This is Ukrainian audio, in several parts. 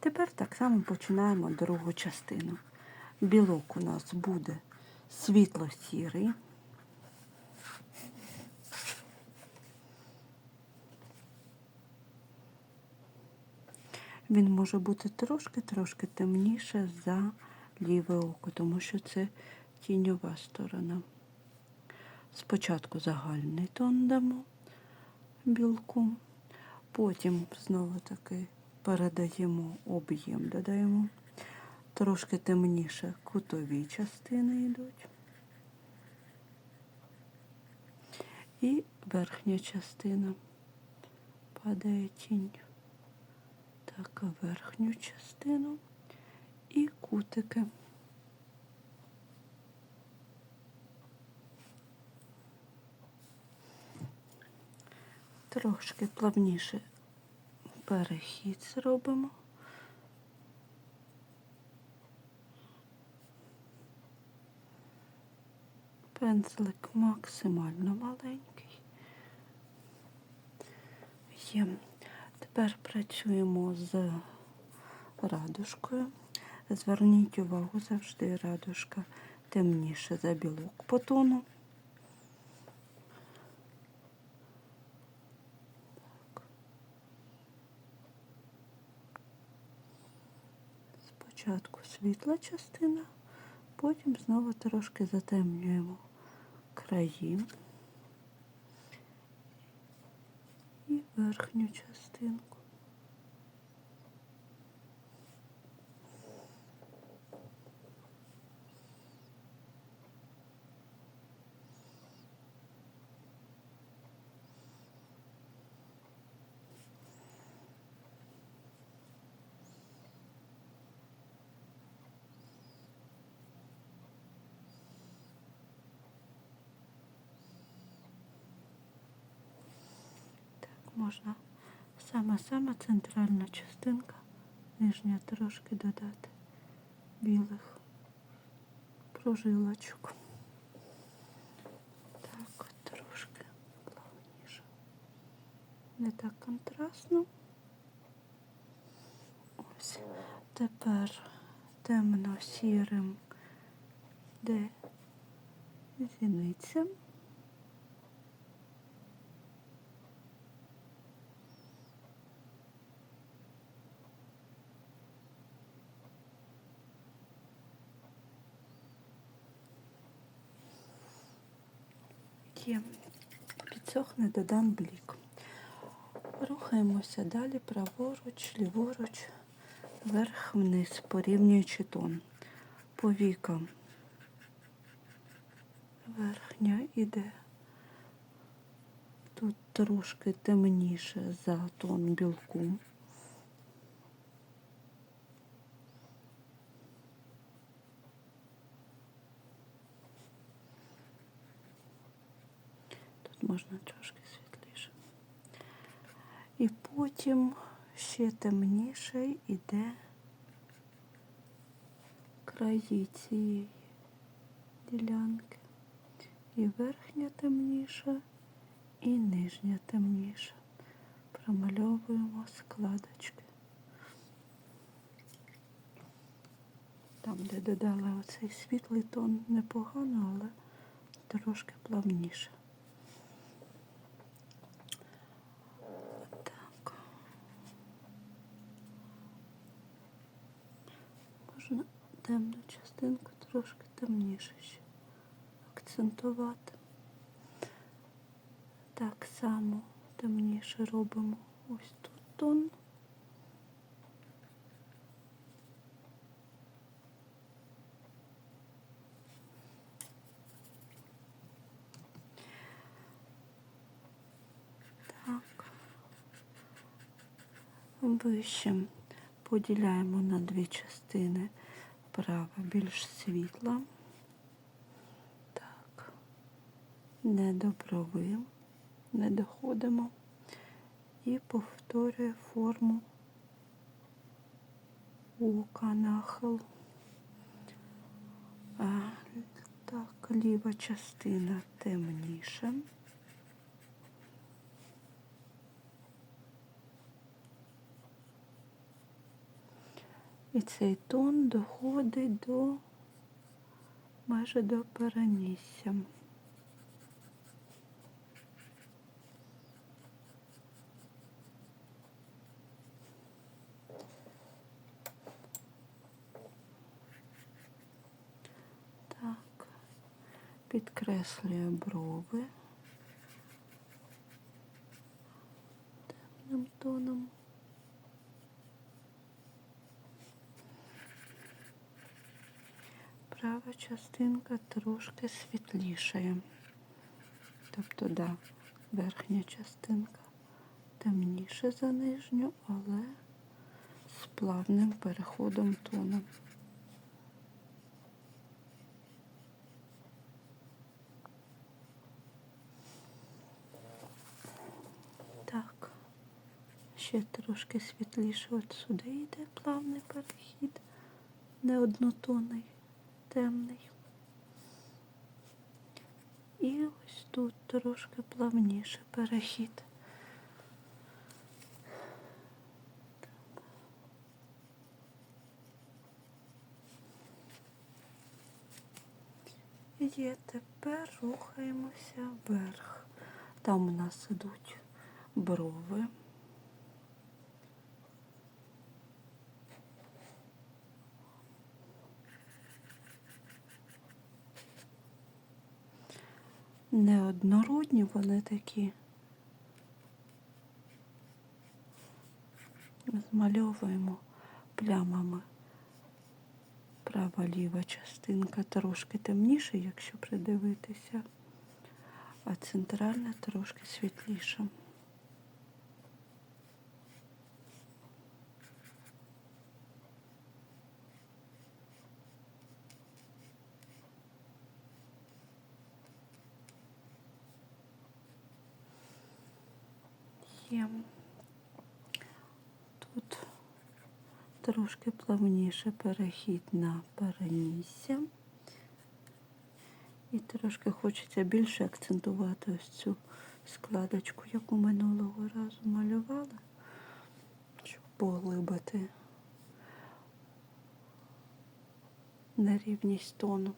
Тепер так само починаємо другу частину. Білок у нас буде світло-сірий. Він може бути трошки-трошки темніше за ліве око, тому що це тіньова сторона. Спочатку загальний тон дамо білку, потім знову таки передаємо об'єм, додаємо. Трошки темніше кутові частини йдуть. І верхня частина падає тінь. Так, верхню частину і кутики. Трошки плавніше перехід зробимо. Пензлик максимально маленький. Є. Тепер працюємо з радужкою. Зверніть увагу, завжди радужка темніше за білок по тону. Так. Спочатку світла частина, потім знову трошки затемнюємо краї і верхню частинку. Так, можна саме-саме центральна частинка, нижня трошки додати білих прожилочок. Так, трошки плавніше. Не так контрастно. Ось. Тепер темно-сірим, де зіниця. Є. Підсохне, додам блік. Рухаємося далі праворуч, ліворуч, вверх, вниз, порівнюючи тон. По вікам. Верхня іде. Тут трошки темніше за тон білку. Тут можна трошки світліше. І потім ще темніше йде краї цієї ділянки. І верхня темніша, і нижня темніша. Промальовуємо складочки. Там, де додали оцей світлий тон, непогано, але трошки плавніше. Так. Можна темну частинку трошки темніше ще акцентувати. Так само темніше робимо ось тут тон. Так. Вище поділяємо на дві частини. Права більш світла. Так. Не до брови. Не доходимо. І повторює форму ока нахил. Так, ліва частина темніша. Цей тон доходить до майже до перенісся. Так, підкреслюю брови темним тоном. Права частинка трошки світлішає. Тобто, да, верхня частинка темніше за нижню, але з плавним переходом тону. Так, ще трошки світліше от сюди йде плавний перехід, не однотонний, темний. І ось тут трошки плавніше перехід. Є, тепер рухаємося вверх. Там у нас ідуть брови. Неоднородні вони такі. Змальовуємо плямами. Права ліва частинка трошки темніша, якщо придивитися, а центральна трошки світліша. Є. Тут трошки плавніше перехід на перенісся. І трошки хочеться більше акцентувати ось цю складочку, яку минулого разу малювали, щоб поглибити нерівність тону.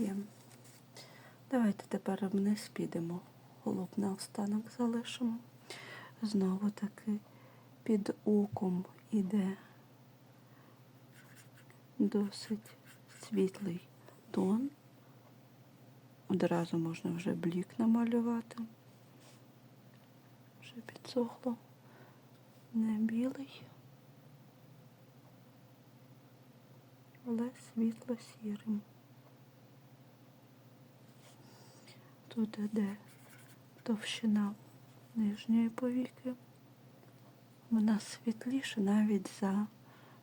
Є. Давайте тепер вниз підемо. Голуб на останок залишимо. Знову таки під оком іде досить світлий тон. Одразу можна вже блік намалювати. Вже підсохло. Не білий, але світло-сірим. Тут іде товщина нижньої повіки. Вона світліша навіть за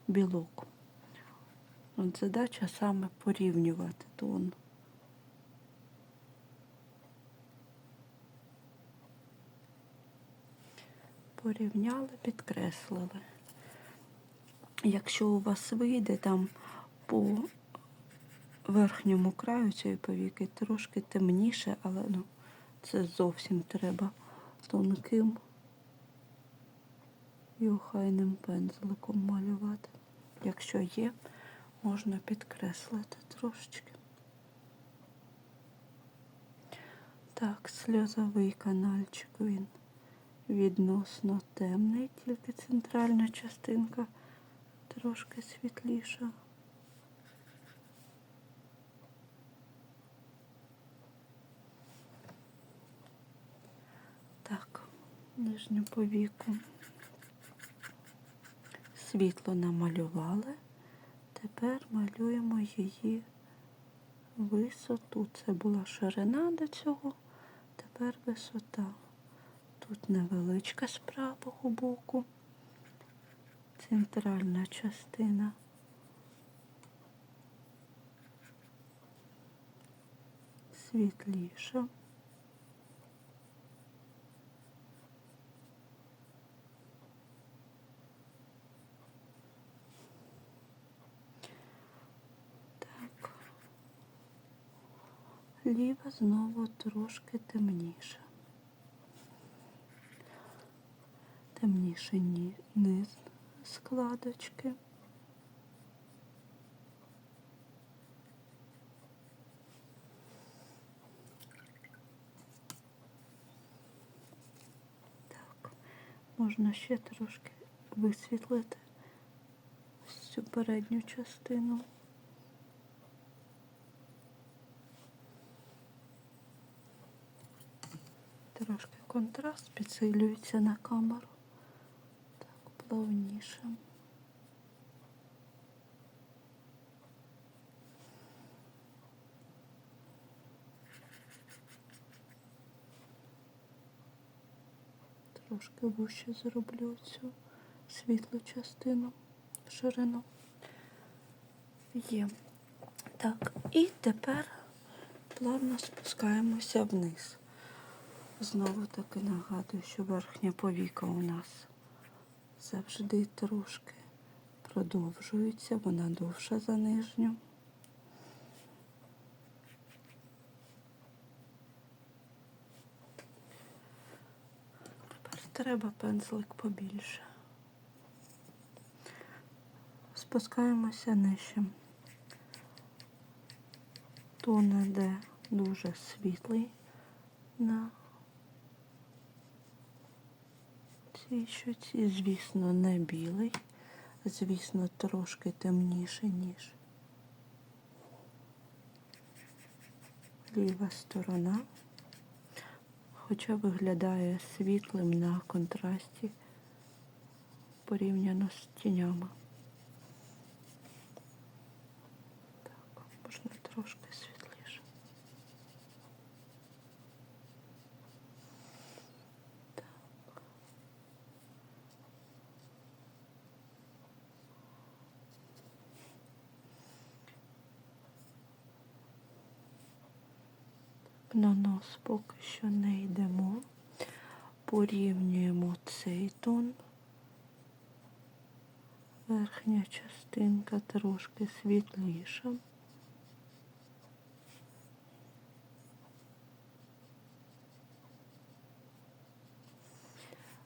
білок. От задача саме порівнювати тон. Порівняли, підкреслили. Якщо у вас вийде там по верхньому краю цієї повіки трошки темніше, але ну, це зовсім треба тонким і охайним пензликом малювати. Якщо є, можна підкреслити трошечки. Так, сльозовий канальчик він відносно темний, тільки центральна частинка трошки світліша. Так, нижню повіку світло намалювали. Тепер малюємо її висоту. Це була ширина до цього, тепер висота. Тут невеличка з правого боку, центральна частина. Світліша. Так. Ліва знову трошки темніша. темніше ні- низ складочки. Так, можна ще трошки висвітлити цю передню частину. Трошки контраст підсилюється на камеру. Так, плавніше. Трошки вище зроблю цю світлу частину в ширину. Є. Так, і тепер плавно спускаємося вниз. Знову таки нагадую, що верхня повіка у нас завжди трошки продовжується, вона довша за нижню. Тепер треба пензлик побільше. Спускаємося нижче. Тон іде дуже світлий на цій щоці, звісно, не білий, звісно, трошки темніше, ніж ліва сторона, хоча виглядає світлим на контрасті порівняно з тінями. Так, можна трошки світліше. На нос поки що не йдемо. Порівнюємо цей тон. Верхня частинка трошки світліша.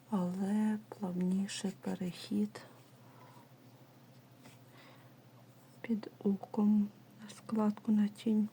Але плавніший перехід під оком на складку на тінь.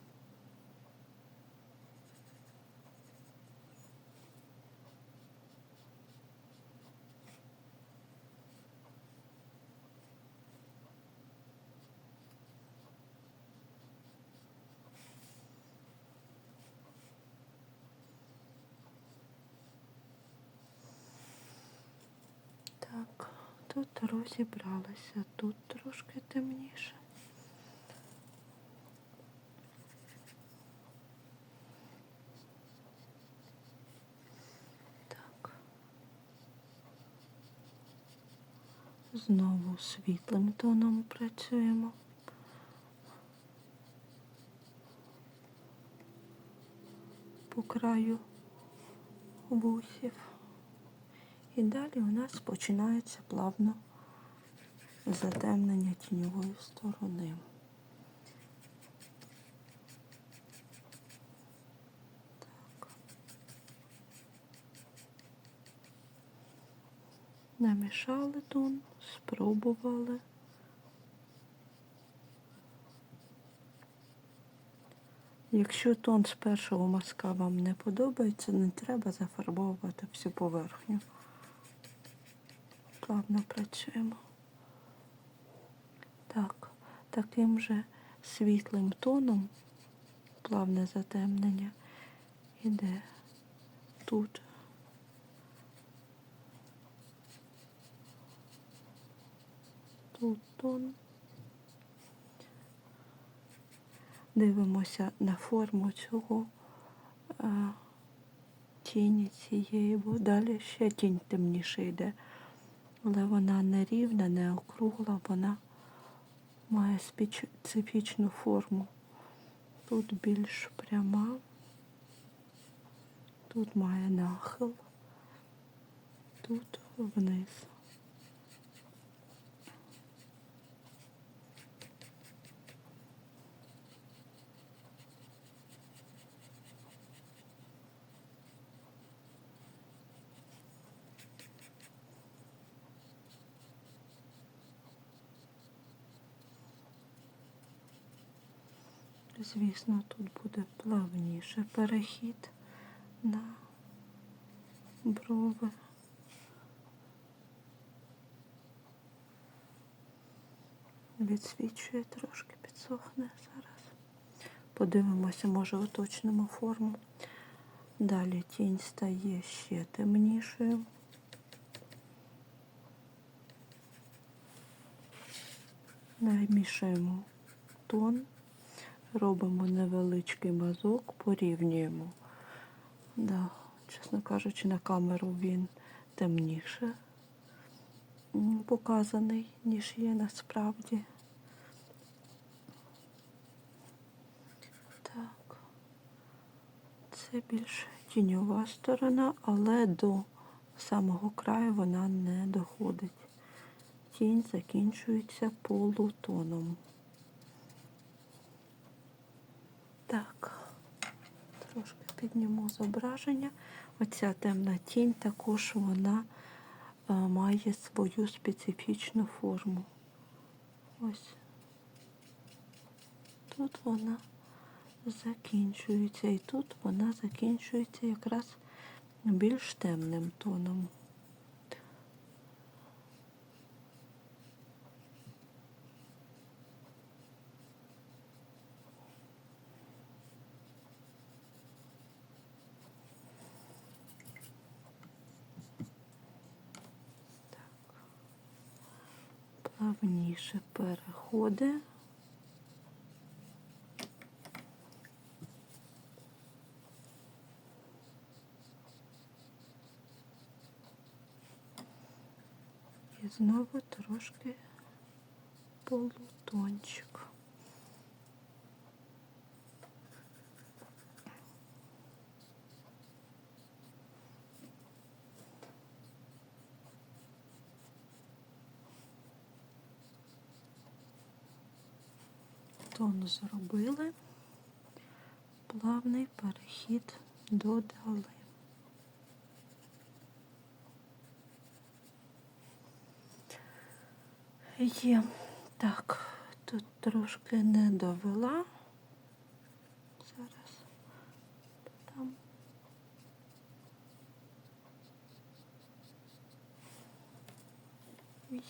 Так, тут розібралися, тут трошки темніше. Так. Знову світлим тоном працюємо. По краю вусів. І далі у нас починається плавно затемнення тіньової сторони. Так. Намішали тон, спробували. Якщо тон з першого мазка вам не подобається, не треба зафарбовувати всю поверхню. Плавно працюємо. Так, таким же світлим тоном, плавне затемнення, іде тут. Тут тон. Дивимося на форму цього а, тіні цієї, бо далі ще тінь темніше йде. Але вона не рівна, не округла, вона має специфічну форму. Тут більш пряма, тут має нахил, тут вниз. Звісно, тут буде плавніше перехід на брови. Відсвічує трошки, підсохне зараз. Подивимося, може уточнимо форму. Далі тінь стає ще темнішою. Намішуємо тон, робимо невеличкий мазок, порівнюємо. Да, чесно кажучи, на камеру він темніше показаний, ніж є насправді. Так. Це більш тіньова сторона, але до самого краю вона не доходить. Тінь закінчується полутоном. Так, трошки підніму зображення. Оця темна тінь також вона е, має свою специфічну форму. Ось тут вона закінчується, і тут вона закінчується якраз більш темним тоном. Плавніше переходи. І знову трошки полутончик. Тон зробили, плавний перехід додали. Є. Так, тут трошки не довела. Зараз там.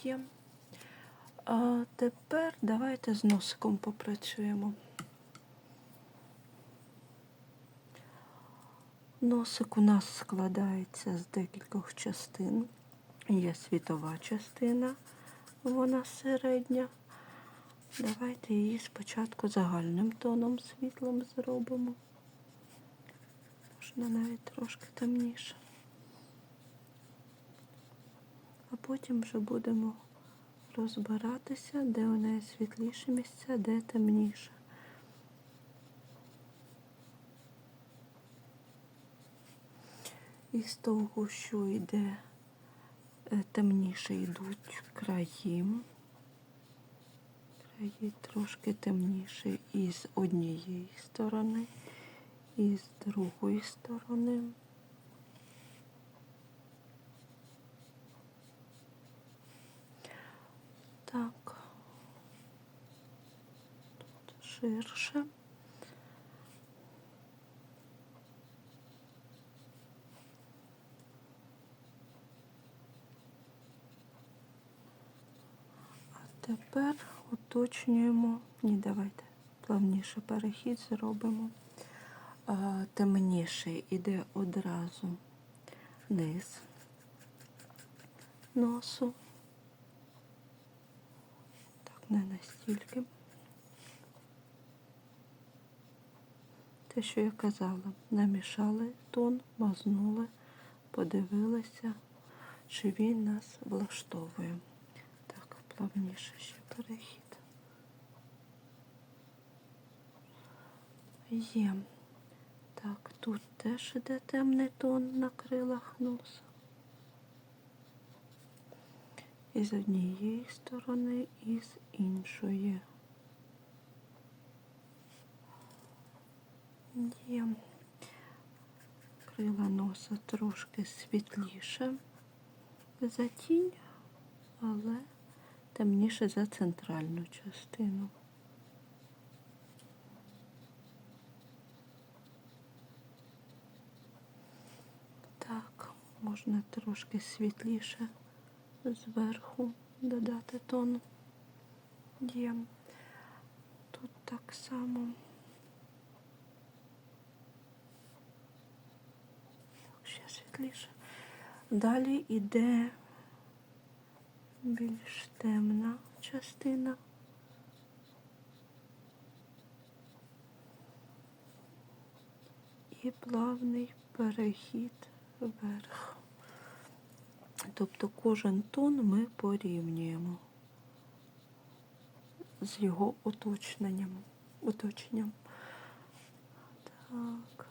Є. А тепер давайте з носиком попрацюємо. Носик у нас складається з декількох частин. Є світова частина, вона середня. Давайте її спочатку загальним тоном світлом зробимо. Можна навіть трошки темніше. А потім вже будемо розбиратися, де у неї світліші місця, де темніше. І з того, що йде е, темніше йдуть краї. Краї трошки темніші і з однієї сторони, і з другої сторони. Так. Тут ширше. Тепер уточнюємо. Ні, давайте плавніше перехід зробимо. Темніший іде одразу низ носу. Не настільки. Те, що я казала, намішали тон, мазнули, подивилися, чи він нас влаштовує. Так, плавніше ще перехід. Є. Так, тут теж іде темний тон на крилах носа. і з однієї сторони, і з іншої. Є крила носа трошки світліше за тінь, але темніше за центральну частину. Так, можна трошки світліше зверху додати тон. Є. Тут так само. Ще світліше. Далі йде більш темна частина. І плавний перехід вверх. Тобто кожен тон ми порівнюємо з його уточненням. уточненням. Так.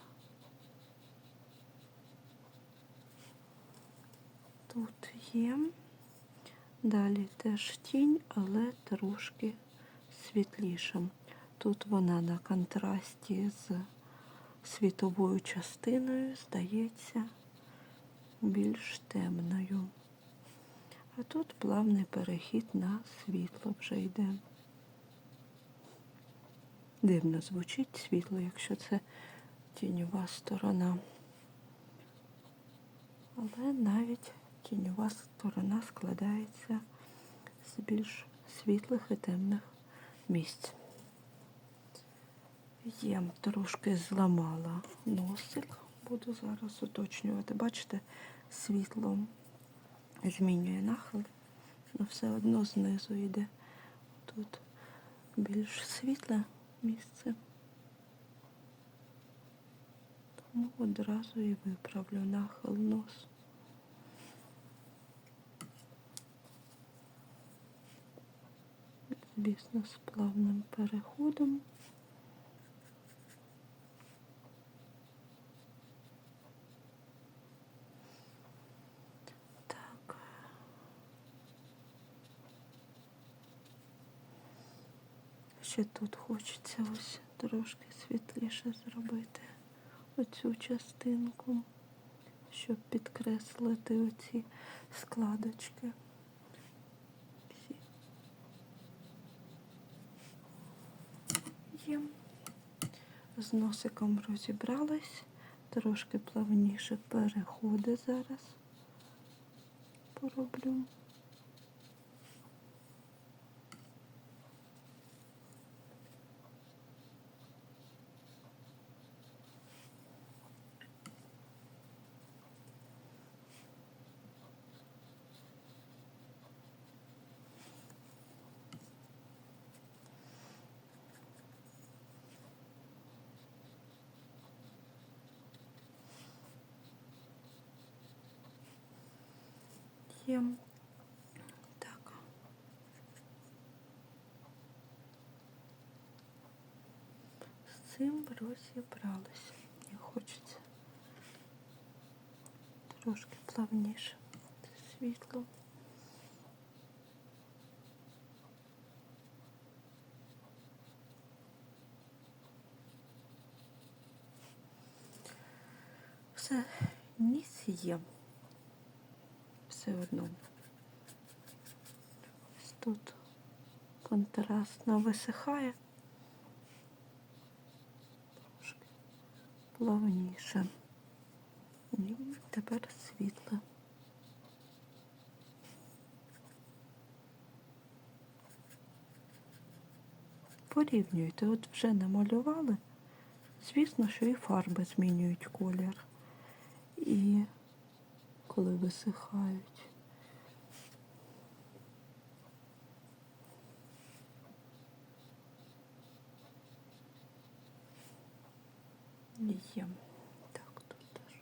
Тут є. Далі теж тінь, але трошки світліша. Тут вона на контрасті з світовою частиною здається більш темною. Тут плавний перехід на світло вже йде. Дивно звучить світло, якщо це тіньова сторона. Але навіть тіньова сторона складається з більш світлих і темних місць. Є трошки зламала носик, буду зараз уточнювати. Бачите, світло змінює нахил, але все одно знизу йде. Тут більш світле місце. Тому одразу і виправлю нахил нос. Звісно, з плавним переходом. Так. Ще тут хочеться ось трошки світліше зробити оцю частинку, щоб підкреслити оці складочки. Є. З носиком розібрались, трошки плавніше переходи зараз пороблю. Є. Так. З цим розібралися. Мені хочеться трошки плавніше світло. Все, ніс є все одно. Ось тут контрастно висихає. Трошки плавніше. І тепер світло. Порівнюйте, от вже намалювали. Звісно, що і фарби змінюють колір. І коли висихають. Є. Так, тут теж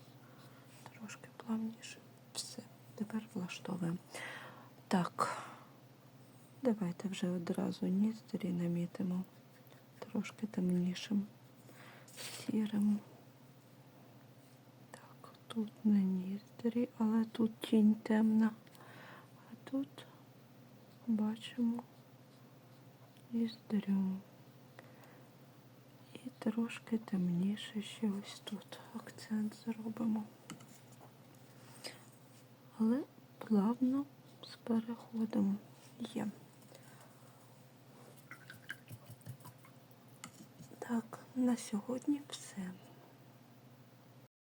трошки плавніше. Все, тепер влаштовуємо. Так, давайте вже одразу ніздрі намітимо трошки темнішим, сірим. Тут не ніздрі, але тут тінь темна. А тут бачимо ніздрю. І трошки темніше ще ось тут акцент зробимо. Але плавно з переходом є. Так, на сьогодні все.